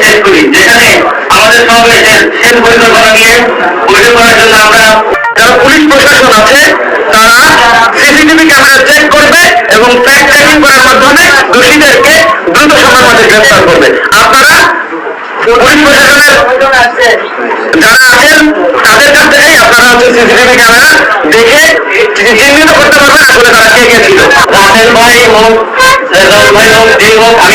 শেষ করি। যেখানে আমাদের সমাবেশের শেষ পরিকল্পনা নিয়ে বৈঠক করার জন্য আমরা যারা পুলিশ প্রশাসন আছে, তারা সিসিটিভি ক্যামেরা চেক করবে এবং ফ্যাক্ট ট্র্যাকিং করার মাধ্যমে দোষীদেরকে দ্রুত সময়ের মধ্যে গ্রেফতার করবে। আপনারা পুলিশ প্রশাসনের যারা আছেন, তাদের কাছ থেকেই আপনারা হচ্ছে সিসিটিভি ক্যামেরা দেখে চিহ্নিত করতে পারবেন আসলে তারা কে কে ছিল। রাসেল ভাই হোক রেজাল ভাই হোক যে হোক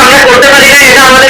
আমরা করতে পারি না এটা আমাদের